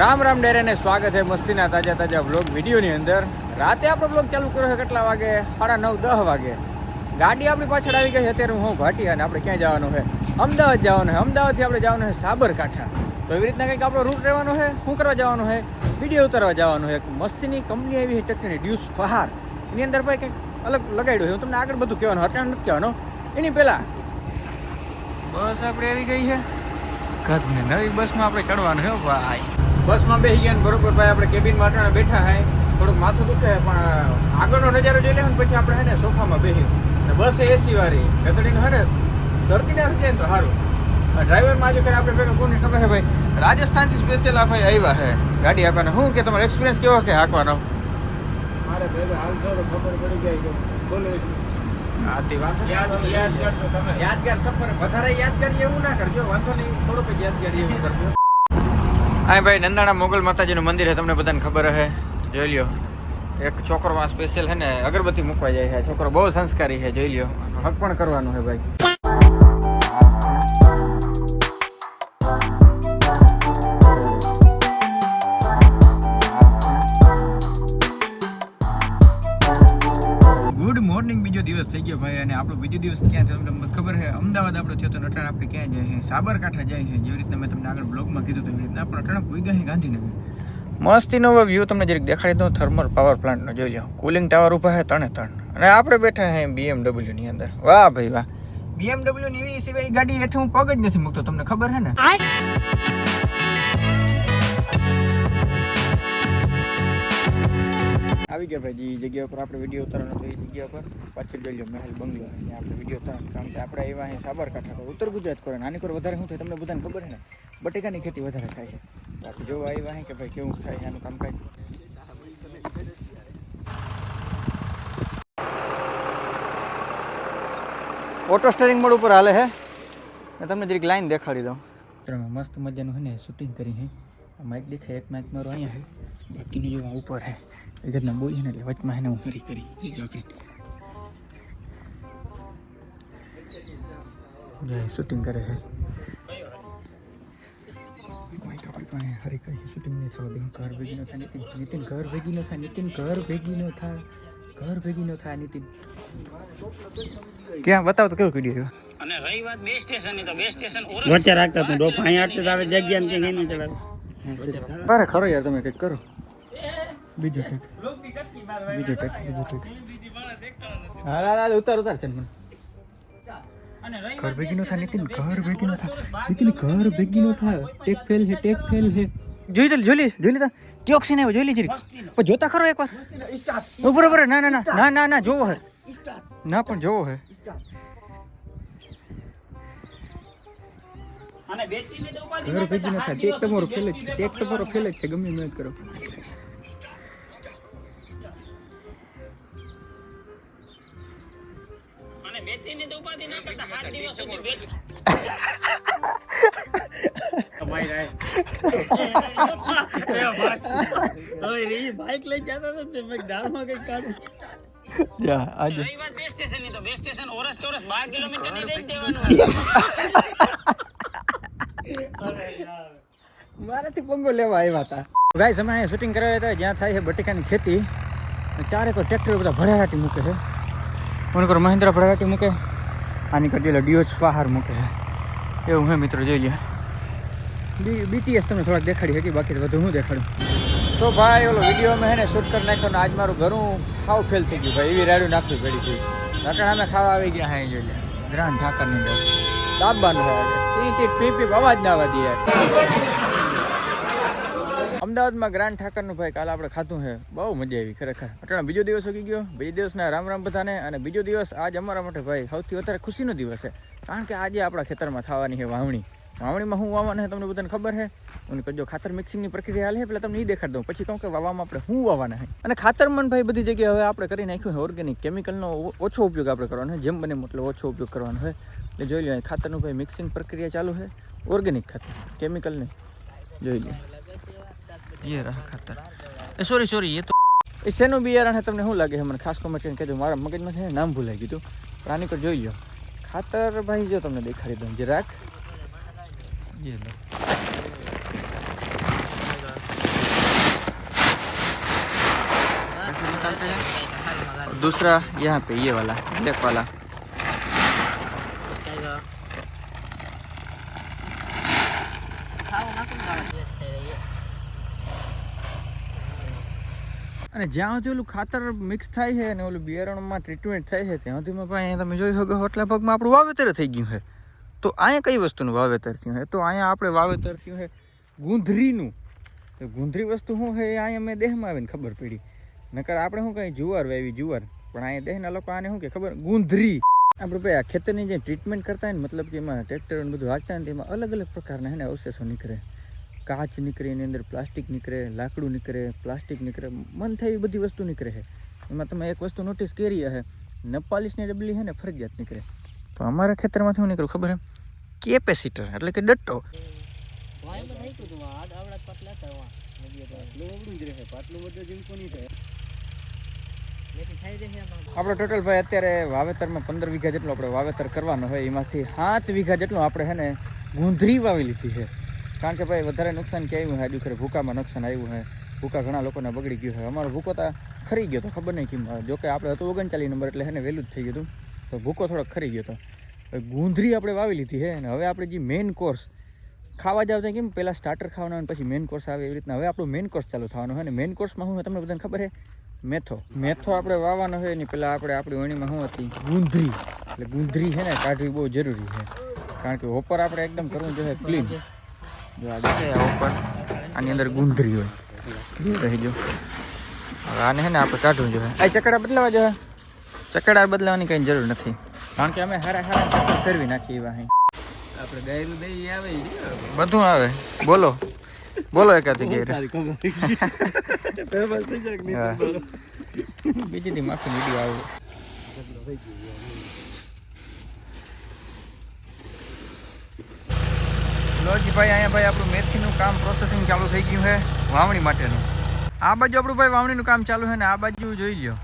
રામ રામ ડેરેને સ્વાગત છે મસ્તીના તાજા તાજા બ્લોગ વિડીયોની અંદર. રાતે આપણો બ્લોગ ચાલુ કર્યો છે કેટલા વાગે? સાડા નવ, દસ વાગે. ગાડી આપણી પાછળ આવી ગઈ છે, અત્યારે હું ભાટી અને આપણે ક્યાં જવાનું છે? અમદાવાદ જવાનું છે. અમદાવાદથી આપણે જવાનું છે સાબરકાંઠા. તો એવી રીતના કંઈક આપણો રૂટ રહેવાનો છે? શું કરવા જવાનું છે? વીડિયો ઉતારવા જવાનું છે. મસ્તીની કંપની આવી છે ટેક્ટરની ડ્યુસ ફહાર. એની અંદર ભાઈ કંઈક અલગ લગાડ્યું છે. હું તમને આગળ બધું કહેવાનું અટાણ નથી કહેવાનું. એની પહેલાં બસ આપણે આવી ગઈ છે. કદને નવી બસમાં આપણે ચડવાનું છે ભાઈ. બસમાં બેસી ગયા ને બરોબર ભાઈ આપણે કેબિનમાં અટાણે બેઠા હે. થોડુંક માથું દુખે પણ આગળનો નજારો જોઈ લે ને પછી આપણે હે ને સોફામાં બેસી અને બસ એસી વાળી. ગતડીને હે ને સરકી ને હરકે ને તો સારું ડ્રાઈવરમાં આજે કરે આપણે ભેગા કોને ખબર છે ભાઈ? રાજસ્થાનથી સ્પેશિયલ આ ભાઈ આવ્યા હે. ગાડી આપવાને. શું કે તમારો એક્સપિરિયન્સ કેવો કે હાંકવાનો? મારે ભેગા હાલશો તો ખબર પડી જાય કે બોલો યાદગાર સફર. વધારે યાદગાર એવું ના કરજો. વાંધો નહીં. થોડુંક યાદગારી એવું કરજો. હા ભાઈ નંદાણા મોગલ માતાજીનું મંદિર છે, તમને બધાને ખબર હે. જોઈ લ્યો. એક છોકરોમાં સ્પેશિયલ છે ને, અગરબત્તી મૂકવા જાય છે. છોકરો બહુ સંસ્કારી છે, જોઈ લ્યો. હક પણ કરવાનું છે ભાઈ. થઈ ગયો ભાઈ. અને આપણો બીજો દિવસ ક્યાં છે તમને ખબર છે. અમદાવાદ આપણો થયો તો નટણ આપણે ક્યાં જાય છે સાબરકાંઠા જાય છે જેવી રીતના મેં તમને આગળ બ્લોગમાં કીધું હતું એવી રીતના. આપણે અટાણે પૂઈ ગયા ગાંધીનગર. મસ્તીનો વ્યૂ તમને જરીક દેખાડી દઉં. થર્મલ પાવર પ્લાન્ટનો જોઈ લો. કુલિંગ ટાવર ઊભા છે ત્રણે ત્રણ. અને આપણે બેઠા છે BMW ની અંદર. વાહ ભાઈ વાહ. BMW ની એવી સિવાય ગાડી હેઠળ હું પગ જ નથી મૂકતો. તમને ખબર છે ને? આવી ગયા ભાઈ જે જગ્યા ઉપર આપણે વીડિયો ઉતારવાનો હતો એ જગ્યા ઉપર પાછળ જોઈ લો મહેલ બંગલો અને આપણે વીડિયો ઉતારવાનો કારણ કે આપણે એવા અહીં સાબરકાંઠા પર ઉત્તર ગુજરાત કરે આની પર વધારે શું થાય તમને બધાને ખબર છે ને? બટેકાની ખેતી વધારે થાય છે. તો આપણે જોવા આવ્યા અહીં કે ભાઈ કેવું થાય આનું કામકાજ? ઓટો સ્ટેરિંગ મોડ ઉપર હાલે છે મેં તમને જરીક લાઈન દેખાડી દઉં. મસ્ત મજાનું છે ને શૂટિંગ કરી છે માઇક દેખાય એક માઇક મારો અહીંયા છે. બાકીનું જેવા ઉપર હે એ રીતના બોલીએ ને એટલે વચમાં એને હું કરી. કરી લીધું આપણે જય શૂટિંગ કરે છે. હરી કઈ શૂટિંગ નહીં થવા દઉં ઘર ભેગી ન થાય નીતિન. નીતિન ઘર ભેગી ન થાય નીતિન ઘર ભેગી ન થાય ઘર ભેગી ન થાય નીતિન. ક્યાં? બતાવો તો કેવું વીડિયો અને રહી વાત બે સ્ટેશન તો બે સ્ટેશન વચ્ચે રાખતા તું ડોફા અહીંયા આટલે તારે જગ્યા ને ક્યાંય નહીં ખરો યાર તમે કંઈક કરો. બીજો ટેક બીજો ટેક બીજો ટેક હાલ હાલ હાલ ઉતાર ઉતાર છે મને ઘર ભેગી નો થાય નીતિન ઘર ભેગી નો થાય. નીતિન ઘર ભેગી નો થાય. ટેક ફેલ હે ટેક ફેલ હે. જોઈ લે જોઈ લે જોઈ લે કેઓક સીન આવ્યો જોઈ લે જરી પણ જોતા ખરો એકવાર. ઉપર ઉપર ના ના ના ના ના ના જોવો હે. ના પણ જોવો હે. અને બેટરી ને તો ઉપાધિ ઘર ભેગી ન થાય. ટેક તમારો ફેલ જ છે ટેક તમારો ફેલ જ છે ગમે એમ જ કરો. બાઈક લઈ જતા હતા તે મેં દાળમાં કઈ કાઢું વાત બે સ્ટેશન તો બે સ્ટેશન ઓરસ ચોરસ બાર કિલોમીટરની રેન્જ દેવાનું મારાથી પંગો લેવા આવ્યા હતા. ગાઈસ અમે અહીંયા શૂટિંગ કરાવ્યા હતા, જ્યાં થાય છે બટેકાની ખેતી. ચારે કોઈ ટ્રેક્ટર બધા ભરાટી મૂકે છે. મને કરો મહિન્દ્રા ભરાટી મૂકે. આની કરતી ડીઓ બહાર મૂકે છે એવું હે મિત્રો જોઈ લે બીટીએસ તમને થોડાક દેખાડી શકી બાકી વધુ હું દેખાડું તો ભાઈ ઓલો વીડિયો મેં હે ને શૂટ કરી નાખ્યો આજ મારું ઘરું ખાવ ફેલ થઈ ગયું ભાઈ એવી રાડું નાખવી પડી ગઈ રટણા અમે ખાવા આવી ગયા હા જોઈ લે ગ્રાન્ડ ઠાકરની અંદર દાબવાનું હોય ટી ટી પી પી અવાજ ના આવવા દે અમદાવાદમાં ગ્રાન્ડ ઠાકરનું ભાઈ કાલે આપણે ખાધું છે. બહુ મજા આવી ખરેખર. અટાણા બીજો દિવસ ઉગી ગયો. બીજો દિવસના રામ રામ બધાને અને બીજો દિવસ આજ અમારા માટે ભાઈ સૌથી વધારે ખુશીનો દિવસ છે. કારણ કે આજે આપણા ખેતરમાં થવાની છે વાવણી. વાવણીમાં શું વાવવાનું તમને બધાને ખબર છે. અને જો ખાતર મિક્સિંગની પ્રક્રિયા હાલે પેલા તમને એ દેખાડી દઉં. પછી કહું કે વાવવામાં આપણે શું વાવવાના છે? અને ખાતરમાં ભાઈ બધી જગ્યાએ હવે આપણે કરી નાખ્યું છે ઓર્ગેનિક કેમિકલનો ઓછો ઉપયોગ આપણે કરવાનો છે. જેમ બને એટલો ઓછો ઉપયોગ કરવાનો છે. એટલે જોઈ લો ખાતરનું ભાઈ મિક્સિંગ પ્રક્રિયા ચાલુ છે. ઓર્ગેનિક ખાતર કેમિકલ જોઈ લો ये रहा खतर सॉरी सॉरी ये तो इससे नो भी यार है तुमने हूँ लगे हमने खास कमेंट करके जो हमारा मगज में है नाम भूलेगी तो। प्राणी को जो ही हो। खातर भाई जो तुमने देख खरीद जी रख ये लो। दूसरा यहाँ पे ये वाला ब्लैक वाला। અને જ્યાં સુધી ઓલું ખાતર મિક્સ થાય છે અને ઓલું બિયારણમાં ટ્રીટમેન્ટ થાય છે, ત્યાં સુધીમાં પણ અહીંયા તમે જોઈ શકો એટલા ભાગમાં આપણું વાવેતર થઈ ગયું છે. તો અહીંયા કઈ વસ્તુનું વાવેતર થયું છે? તો અહીંયા આપણે વાવેતર થયું છે ગુંધરીનું. તો ગુંધરી વસ્તુ શું છે એ અહીંયા મેં દેહમાં આવીને ખબર પડી. નકર આપણે શું કંઈ જુવાર વાવી, જુવાર. પણ અહીંયા દેહના લોકો આને શું કે ખબર? ગુંધરી. આપણે ભાઈ આ ખેતરની જે ટ્રીટમેન્ટ કરતા હોય ને, મતલબ કે એમાં ટ્રેક્ટર બધું હાંકતા હોય ને, તેમાં અલગ અલગ પ્રકારના હે ને અવશેષો નીકળે. કાચ નીકળે, એની અંદર પ્લાસ્ટિક નીકળે, લાકડું નીકળે, પ્લાસ્ટિક નીકળે, મન થાય એવી બધી વસ્તુ નીકળે છે. એમાં તમે એક વસ્તુ નોટિસ કરી હે નપાલીસની ડબલી છે ને, ફરજિયાત નીકળે. તો અમારા ખેતરમાંથી શું નીકળ્યું ખબર છે? કેપેસિટર એટલે કે ડટ્ટો. આપણો ટોટલ ભાઈ અત્યારે વાવેતરમાં પંદર વીઘા જેટલું આપણે વાવેતર કરવાનું હોય, એમાંથી સાત વીઘા જેટલું આપણે છે ને ગુંધરી વાવી લીધી છે. કારણ કે ભાઈ વધારે નુકસાન કે આવ્યું હોય? ખરે ભૂકામાં નુકસાન આવ્યું હોય. ભૂકા ઘણા લોકોને બગડી ગયું હોય. અમારો ભૂકો તો ખરી ગયો તો ખબર નહીં કેમ જોકે આપણે હતું ઓગણચાલીસ નંબર એટલે એને વહેલું જ થઈ ગયું હતું. તો ભૂકો થોડોક ખરી ગયો હતો ગુંધરી આપણે વાવી લીધી છે અને હવે આપણે જે મેઇન કોર્સ ખાવા જાવ કેમ પહેલાં સ્ટાર્ટર ખાવાનું અને પછી મેઇન કોર્સ આવે એવી રીતના. હવે આપણો મેઇન કોર્સ ચાલુ થવાનો હોય અને મેઇન કોર્સમાં હું તમને બધાને ખબર છે મેથો. મેથો આપણે વાવવાનો હોય એની પહેલાં આપણે આપણી વણીમાં શું હતી? ગુંધરી. એટલે ગુંધરી છે ને કાઢવી બહુ જરૂરી છે કારણ કે હોપર આપણે એકદમ કરવું જોઈએ ક્લીન આની અંદર ગુંદરી હોય. જો હવે આને છે ને આપણે કાઢવું જોઈએ. આ ચકડા બદલાવા જોઈએ. ચકડા બદલાવાની કંઈ જરૂર નથી. કારણ કે અમે હારા હારા કરવી નાખીએ એવા અહીં આપણે ગાયનું દહીં આવે બધું આવે. બોલો. બોલો એકાદી ગેર બીજી માફી વીડિયો આવે. લોજી ભાઈ, અહીંયા ભાઈ આપણું મેથીનું કામ પ્રોસેસિંગ ચાલુ થઈ ગયું છે, વાવણી માટેનું. આ બાજુ આપણું ભાઈ વાવણીનું કામ ચાલુ છે ને આ બાજુ જોઈ લો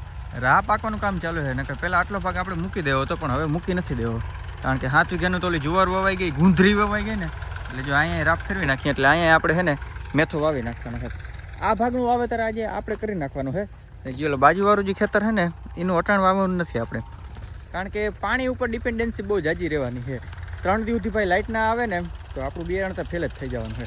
રાહ પાકવાનું કામ ચાલુ છે, નકર પહેલાં આટલો ભાગ આપણે મૂકી દેવો હતો પણ હવે મૂકી નથી દેવો. કારણ કે સાત વીઘાનું તો જુવાર વવાઈ ગઈ, ગુંધરી વવાઈ ગઈ ને. એટલે જો અહીંયા રાફ ફેરવી નાખીએ, એટલે અહીંયા આપણે છે ને મેથો વાવી નાખવાનો છે. આ ભાગનું વાવેતર આજે આપણે કરી નાખવાનું છે. જે બાજુવાળું જે ખેતર છે ને, એનું અટાણ વાવવાનું નથી આપણે. કારણ કે પાણી ઉપર ડિપેન્ડન્સી બહુ જાજી રહેવાની છે. ત્રણ દિવસથી ભાઈ લાઇટ ના આવે ને તો આપણું બિયારણ તો ફેલ જ થઈ જવાનું છે.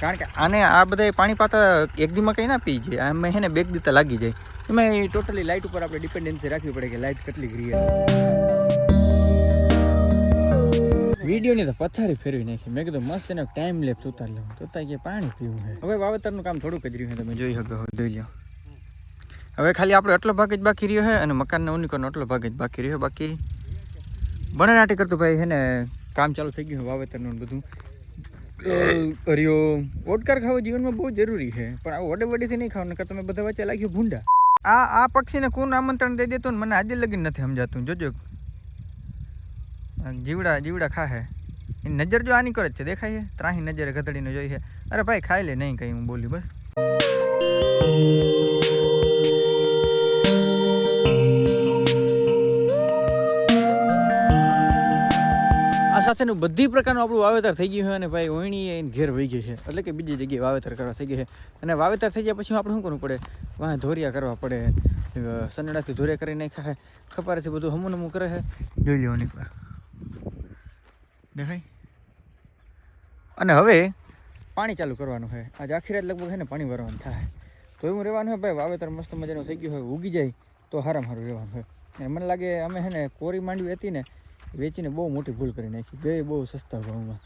કારણ કે આને આ બધા પાણી પાતા એક દીમાં કંઈ ના પી જાય. આમાં છે ને બેગ દીતા લાગી જાય. એમાં ટોટલી લાઇટ ઉપર આપણે ડિપેન્ડન્સી રાખવી પડે કે લાઇટ કેટલી ગ્રી વિડીયોની તો પથારી ફેરવી નાખી. મેં કીધું મસ્ત એનો ટાઈમ લેપ્સ ઉતારી લઉં તો ત્યાં પાણી પીવું છે. હવે વાવેતરનું કામ થોડુંક જ રહ્યું છે. તમે જોઈ શકો જોઈ લો. હવે ખાલી આપણો એટલો ભાગ જ બાકી રહ્યો છે અને મકાનના ઉનિકોનો એટલો ભાગ જ બાકી રહ્યો બાકી બણાનાટી કરતું ભાઈ છે ને કામ ચાલુ થઈ ગયું વાવેતરનું બધું. અ, ઓડકાર ખાવો જીવનમાં બહુ જરૂરી છે પણ આ વડે વડેથી નહીં ખાવ નકર તમે બધા વચ્ચે લાગ્યું ભૂંડા. આ આ પક્ષીને કોણ આમંત્રણ દઈ દેતું ને મને આજે લગીન નથી સમજાતું. જોજો. જીવડા જીવડા ખાહે એ નજર જો આની કરે જ છે દેખાય છે? ત્રાહી નજરે ગધડીને જોઈ છે. અરે ભાઈ ખાઈ લે નહીં કંઈ હું બોલી બસ. સાથેનું બધી પ્રકારનું આપણું વાવેતર થઈ ગયું છે અને ભાઈ ઓયણી એને ઘેર વહી ગઈ છે. એટલે કે બીજી જગ્યાએ વાવેતર કરવા થઈ ગઈ છે. અને વાવેતર થઈ ગયા પછી આપણે શું કરવું પડે? વાહ, ધોરિયા કરવા પડે. સનડાથી ધોરિયા કરી નાખ્યા છે. ખપારેથી બધું હમું નમું કરે છે. જોઈ લેવાની પર દેખાય? અને હવે પાણી ચાલુ કરવાનું છે. આજે આખી રાત લગભગ છે ને પાણી ભરવાનું થાય. તો એવું રહેવાનું હોય ભાઈ, વાવેતર મસ્ત મજાનું થઈ ગયું હોય ઉગી જાય તો સારામાં સારું રહેવાનું હોય મને લાગે અમે છે ને કોરી માંડવી હતી ને વેચીને બહુ મોટી ભૂલ કરી નાખી. બે બહુ સસ્તા ભાવમાં.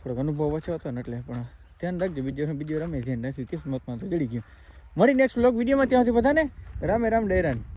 થોડોક અનુભવ ઓછો હતો ને એટલે પણ ધ્યાન રાખજો બીજો બીજો રમે ધ્યાન રાખ્યું. કિસ્મતમાં તો જડી ગયું. મળી નેક્સ્ટ વ્લોગ વિડીયોમાં. ત્યાંથી બધાને રામે રામ ડેરાન